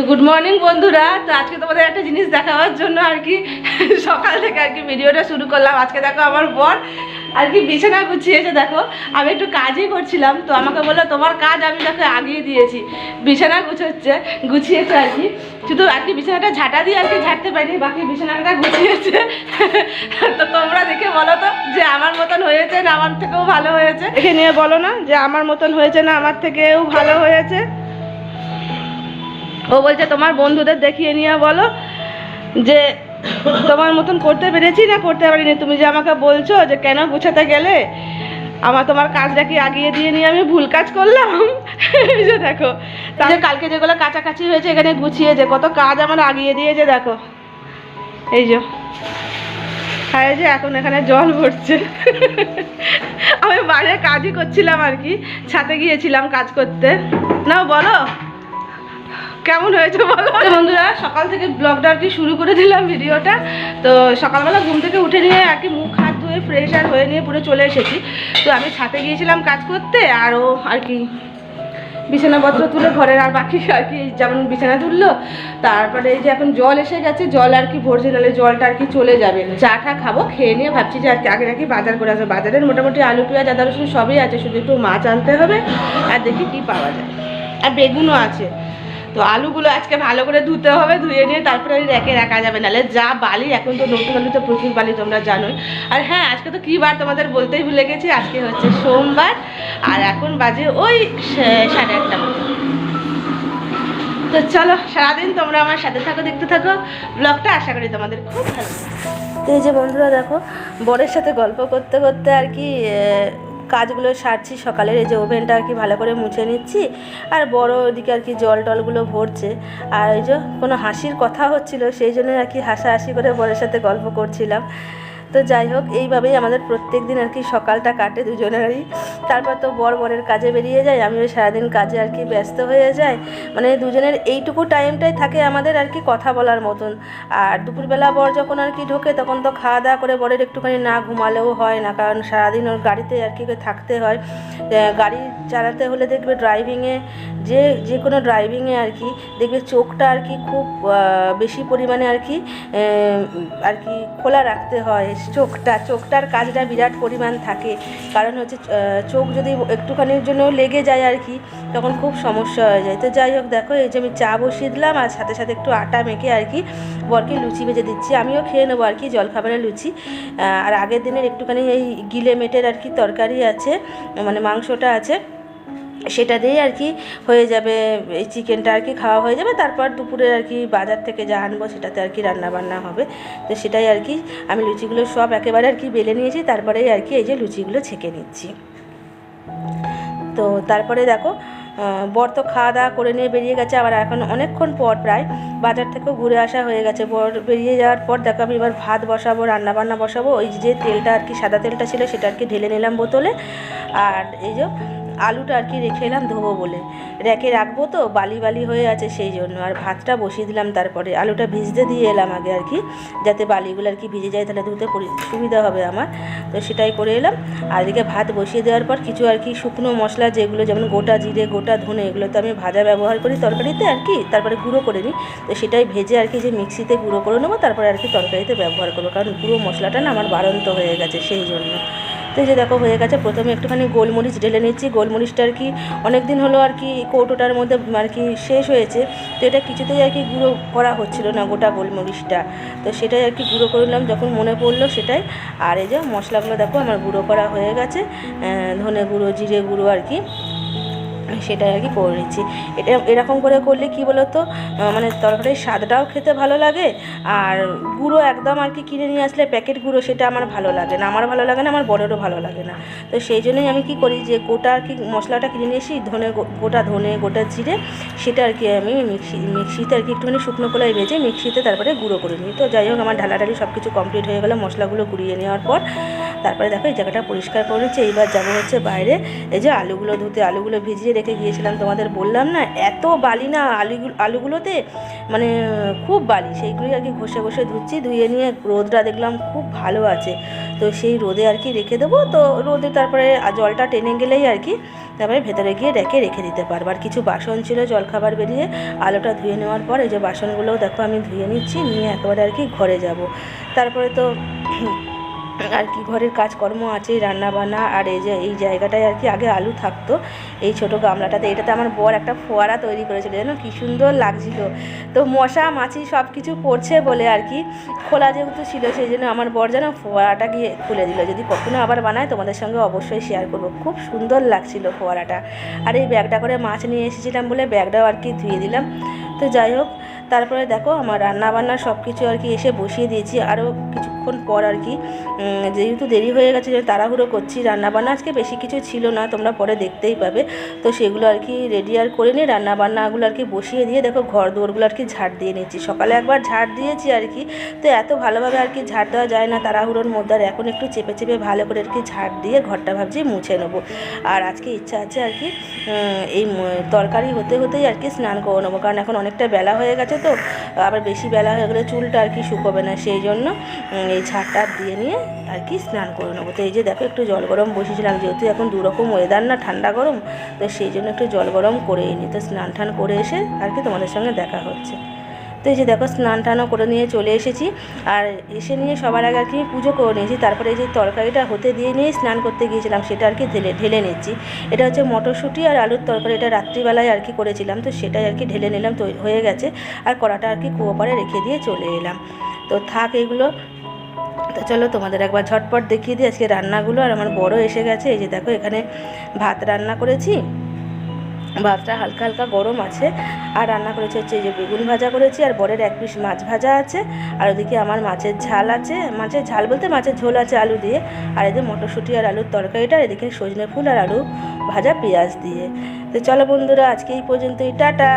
তো good morning বন্ধুরা। তো আজকে তোমাদের একটা জিনিস দেখাবার জন্য আর কি, সকাল থেকে আর কি ভিডিওটা শুরু করলাম। আজকে দেখো আমার বর আর কি বিছানা গুছিয়েছে দেখো, আমি একটু কাজই করছিলাম, তো আমাকে বলল, তোমার কাজ আমি দেখো আগিয়ে দিয়েছি। বিছানা গুছোচ্ছে, গুছিয়েছে আর কি। শুধু আর কি বিছানাটা ঝাঁটা দিয়ে আর কি ঝাড়তে পারিনি, বাকি বিছানাটা গুছিয়েছে। তো তোমরা দেখে বলো তো, যে আমার মতন হয়েছে না আমার থেকেও ভালো হয়েছে? দেখে নিয়ে বলো না যে আমার মতন হয়েছে না আমার থেকেও ভালো হয়েছে। ও বলছে তোমার বন্ধুদের দেখিয়ে নিয়ে বলো যে তোমার মতন করতে পেরেছি না করতে পারিনি। তুমি যে আমাকে বলছো যে কেন গুছাতে গেলে আমার তোমার কাজটা কি আগিয়ে দিয়ে নিয়ে আমি ভুল কাজ করলাম? যে দেখো তাহলে কালকে যেগুলো কাছাকাছি হয়েছে এখানে গুছিয়েছে কত কাজ আমার আগিয়ে দিয়েছে দেখো। এই যে হ্যাঁ যে এখন এখানে জল ভরছে। আমি বাইরে কাজই করছিলাম আর কি ছাতে গিয়েছিলাম কাজ করতে। না বলো। কেমন হয়েছে বলো? বন্ধুরা, সকাল থেকে ব্লগটা আর কি শুরু করে দিলাম ভিডিওটা। তো সকালবেলা ঘুম থেকে উঠে নিয়ে আর কি মুখ হাত ধুয়ে ফ্রেশ আর হয়ে নিয়ে পুরো চলে এসেছি। তো আমি ছাতে গিয়েছিলাম কাজ করতে, আর ও আর কি বিছানাপত্র তুলে ঘরের আর বাকি আর কি যেমন বিছানা তুললো, তারপরে এই যে এখন জল এসে গেছে, জল আর কি ভরছে, নাহলে জলটা আর কি চলে যাবে। চা টা খাব, খেয়ে নিয়ে ভাবছি যে আজকে আগে নাকি বাজার করে আসব। বাজারের মোটামুটি আলু, পেঁয়াজ, আদা, রসুন সবই আছে, শুধু একটু মাছ আনতে হবে, আর দেখি কি পাওয়া যায়। আর বেগুনও আছে। তো আলুগুলো আজকে ভালো করে ধুতে হবে, ধুয়ে নিয়ে তারপরে ওই রেখে রাখা যাবে। নাহলে যা বালি, এখন তো নতুন আলু তো প্রচুর বালি, তোমরা জানোই। আর হ্যাঁ আজকে তো কী বার তোমাদের বলতেই ভুলে গেছি, আজকে হচ্ছে সোমবার, আর এখন বাজে ওই সাড়ে আটটা তো চলো, সারাদিন তোমরা আমার সাথে থাকো, দেখতে থাকো। ব্লগটা আশা করি তোমাদের খুব ভালো তো এই যে বন্ধুরা দেখো, বরের সাথে গল্প করতে করতে আর কি কাজগুলো সারছি সকালের, এই যে ওভেনটা আর কি ভালো করে মুছে নিচ্ছি। আর বড় ওদিকে আর কি জল টলগুলো ভরছে। আর এই যে কোনো হাসির কথা হচ্ছিল, সেই জন্য আর কি হাসাহাসি করে বরের সাথে গল্প করছিলাম। তো যাই হোক, এইভাবেই আমাদের প্রত্যেক দিন আর কি সকালটা কাটে দুজনেরই। তারপর তো বর বরের কাজে বেরিয়ে যায়, আমিও সারাদিন কাজে আর কি ব্যস্ত হয়ে যাই। মানে দুজনের এইটুকু টাইমটাই থাকে আমাদের আর কি কথা বলার মতন। আর দুপুরবেলা বর যখন আর কি ঢোকে, তখন তো খাওয়া দাওয়া করে বরের একটুখানি না ঘুমালেও হয় না, কারণ সারাদিন ওর গাড়িতে আর কি থাকতে হয়। গাড়ি চালাতে হলে দেখবে ড্রাইভিংয়ে যে যে কোনো ড্রাইভিংয়ে আর কি দেখবে চোখটা আর কি খুব বেশি পরিমাণে আর কি আর কি খোলা রাখতে হয় চোখটা, চোখটার কাজটা বিরাট পরিমাণ থাকে। কারণ হচ্ছে চোখ যদি একটুখানির জন্য লেগে যায় আর কি, তখন খুব সমস্যা হয়ে যায়। তো যাই হোক, দেখো, এই যে আমি চা বসিয়ে দিলাম, আর সাথে সাথে একটু আটা মেখে আর কি, বরকে লুচি ভেজে দিচ্ছি। আমিও খেয়ে নেব আর কি জলখাবারের লুচি। আর আগের দিনের একটুখানি এই গিলে মেটের আর কি তরকারি আছে মানে মাংসটা আছে। সেটা দিয়েই আর কি হয়ে যাবে, এই চিকেনটা আর কি খাওয়া হয়ে যাবে। তারপর দুপুরে আর কি বাজার থেকে যা আনব সেটাতে আর কি রান্না বান্না হবে। তো সেটাই আর কি আমি লুচিগুলো সব একেবারে আর কি বেলে নিয়েছি, তারপরেই আর কি এই যে লুচিগুলো ছেঁকে নিচ্ছি। তো তারপরে দেখো বর তো খাওয়া দাওয়া করে নিয়ে বেরিয়ে গেছে, আবার এখন অনেকক্ষণ পর প্রায় বাজার থেকেও ঘুরে আসা হয়ে গেছে। বর বেরিয়ে যাওয়ার পর দেখো আমি এবার ভাত বসাবো রান্না বান্না বসাবো। ওই যে তেলটা আর কি, সাদা তেলটা ছিল সেটা আর কি ঢেলে নিলাম বোতলে। আর এই যে আলুটা আর কি রেখে এলাম, ধোবো বলে। রেখে রাখব তো, বালি বালি হয়ে আছে সেই জন্য। আর ভাতটা বসিয়ে দিলাম তারপরে। আলুটা ভিজতে দিয়ে এলাম আগে আর কি, যাতে বালিগুলো আর কি ভিজে যায়, তাহলে ধুতে সুবিধা হবে আমার। তো সেটাই করে এলাম। আর এদিকে ভাত বসিয়ে দেওয়ার পর কিছু আর কি শুকনো মশলা, যেগুলো যেমন গোটা জিরে, গোটা ধনে, এগুলো তো আমি ভাজা ব্যবহার করি তরকারিতে আর কি, তারপরে গুঁড়ো করে নিই। তো সেটাই ভেজে আর কি যে মিক্সিতে গুঁড়ো করে নেব, তারপরে আর কি তরকারিতে ব্যবহার করব। কারণ গুঁড়ো মশলাটা না আমার বাড়ন্ত হয়ে গেছে সেই জন্য। তো এই যে দেখো হয়ে গেছে, প্রথমে একটুখানি গোলমরিচ ঢেলে নিচ্ছি। গোলমরিচটা আর কি অনেক দিন হলো আর কি কৌটোটার মধ্যে আর কি শেষ হয়েছে। তো এটা কিছুতেই আর কি গুঁড়ো করা হচ্ছিল না গোটা গোলমরিচটা। তো সেটাই আর কি গুঁড়ো করলাম যখন মনে পড়ল সেটাই। আর এই যে মশলাগুলো দেখো, আমার গুঁড়ো করা হয়ে গেছে। ধনে গুঁড়ো, জিরে গুঁড়ো আর কি। সেটাই আর কি করে নিচ্ছি। এটা এরকম করে করলে কি বলো তো মানে তরকারির স্বাদটাও খেতে ভালো লাগে আর গুঁড়ো একদম আর কি কিনে নিয়ে আসলে প্যাকেট গুঁড়ো সেটা আমার ভালো লাগে না। আমার ভালো লাগে না, আমার বড়েরও ভালো লাগে না। তো সেই জন্যই আমি কি করি যে গোটা আর কি মশলাটা কিনে নিয়ে এসি ধনে গোটা ধনে, গোটা জিরে, সেটা আর কি আমি মিক্সি, মিক্সিতে আর কি একটুখানি শুকনো কলাই ভেজে মিক্সিতে তারপরে গুঁড়ো করে নিই। তো যাই হোক, আমার ঢালাঢালি সব কিছু কমপ্লিট হয়ে গেলো মশলাগুলো গুঁড়িয়ে নেওয়ার পর। তারপরে দেখো এই জায়গাটা পরিষ্কার করে নিচ্ছি এইবার যাব হচ্ছে বাইরে। এই যে আলুগুলো, ধুতে আলুগুলো ভিজিয়ে রেখে গিয়েছিলাম, তোমাদের বললাম না, এত বালি না আলুগুলো আলুগুলোতে মানে খুব বালি, সেইগুলোই আর কি ঘষে ঘষে ধুচ্ছি, ধুয়ে নিয়ে রোদটা দেখলাম খুব ভালো আছে। তো সেই রোদে আর কি রেখে দেবো, তো রোদে তারপরে জলটা টেনে গেলেই আর কি তারপরে ভেতরে গিয়ে রেখে রেখে দিতে পারব। আর কিছু বাসন ছিল জলখাবার বেরিয়ে আলোটা ধুয়ে নেওয়ার পর এই যে বাসনগুলোও দেখো আমি ধুয়ে নিচ্ছি, নিয়ে একেবারে আর কি ঘরে যাব। তারপরে তো আর কি ঘরের কাজকর্ম আছে রান্না বান্না আর এই যে, এই জায়গাটায় আর কি আগে আলু থাকতো। এই ছোট গামলাটাতে। এটাতে আমার বর একটা ফোয়ারা তৈরি করেছিল। জানো, কি সুন্দর লাগছিল। তো মশা, মাছি সব কিছু পড়ছে বলে আর কি খোলা যেহেতু ছিল, সেই জন্য আমার বর যেন ফোয়ারাটা গিয়ে খুলে দিল। যদি কখনো আবার বানায়, তোমাদের সঙ্গে অবশ্যই শেয়ার করব। খুব সুন্দর লাগছিল ফোয়ারাটা। আর এই ব্যাগটা করে মাছ নিয়ে এসেছিলাম বলে ব্যাগটাও আর কি ধুয়ে দিলাম। তো যাই হোক তারপরে দেখো আমার রান্না বান্না সব কিছু আর কি এসে বসিয়ে দিয়েছি। আরও কিছুক্ষণ পর আর কি যেহেতু দেরি হয়ে গেছে তাড়াহুড়ো করছি। রান্না বান্না আজকে বেশি কিছু ছিল না, তোমরা পরে দেখতেই পাবে। তো সেগুলো আর কি রেডি আর করে নিয়ে রান্না বান্নাগুলো আর কি বসিয়ে দিয়ে দেখো ঘর দুয়ারগুলো আর কি ঝাড় দিয়ে নিচ্ছি সকালে একবার ঝাড় দিয়েছি আর কি, তো এত ভালোভাবে আর কি ঝাড় দেওয়া যায় না তাড়াহুড়োর মধ্যে। আর এখন একটু চেপে চেপে ভালো করে আর কি ঝাড় দিয়ে ঘরটা ভাবছি মুছে নেব। আর আজকে ইচ্ছা আছে আর কি এই তরকারি হতে হতেই আর কি স্নান করে নেব। কারণ এখন অনেকটা বেলা হয়ে গেছে তো? আবার বেশি বেলা হয়ে গেলে চুলটা আর কি শুকোবে না, সেই জন্য এই ছাড়টা দিয়ে নিয়ে আর কি স্নান করে নেব। তো এই যে দেখো একটু জল গরম বসেছিলাম, যেহেতু এখন দুরকম ওয়েদার না, ঠান্ডা গরম, তো সেই জন্য একটু জল গরম করে নিই তো স্নান টান করে এসে আর কি তোমাদের সঙ্গে দেখা হচ্ছে। তো এই যে দেখো স্নান টানও করে নিয়ে চলে এসেছি। আর এসে নিয়ে সবার আগে আর কি পুজো করে নিয়েছি। তারপরে এই যে তরকারিটা হতে দিয়ে নিয়ে স্নান করতে গিয়েছিলাম, সেটা আর কি ঢেলে ঢেলে নিচ্ছি। এটা হচ্ছে মটরশুঁটি আর আলুর তরকারি, এটা রাত্রিবেলায় আর কি করেছিলাম, তো সেটাই আর কি ঢেলে নিলাম, তো হয়ে গেছে। আর কড়াটা আর কি কুয়োপাড়ে রেখে দিয়ে চলে এলাম। তো থাক এগুলো। তো চলো তোমাদের একবার ঝটপট দেখিয়ে দিই আজকে রান্নাগুলো। আর আমার বড় এসে গেছে, এই যে দেখো এখানে ভাত রান্না করেছি। ভাতটা হালকা হালকা গরম আছে। আর রান্না করেছি হচ্ছে এই যে বেগুন ভাজা করেছি, আর বরের এক পিস মাছ ভাজা আছে। আর ওদিকে আমার মাছের ঝাল আছে। মাছের ঝাল বলতে মাছের ঝোল আছে আলু দিয়ে। আর এদের মটরশুঁটি আর আলুর তরকারিটা আর এদিকে সজনে ফুল আর আলু ভাজা পেঁয়াজ দিয়ে। তো চলো বন্ধুরা, আজকে এই পর্যন্তই, টাটা!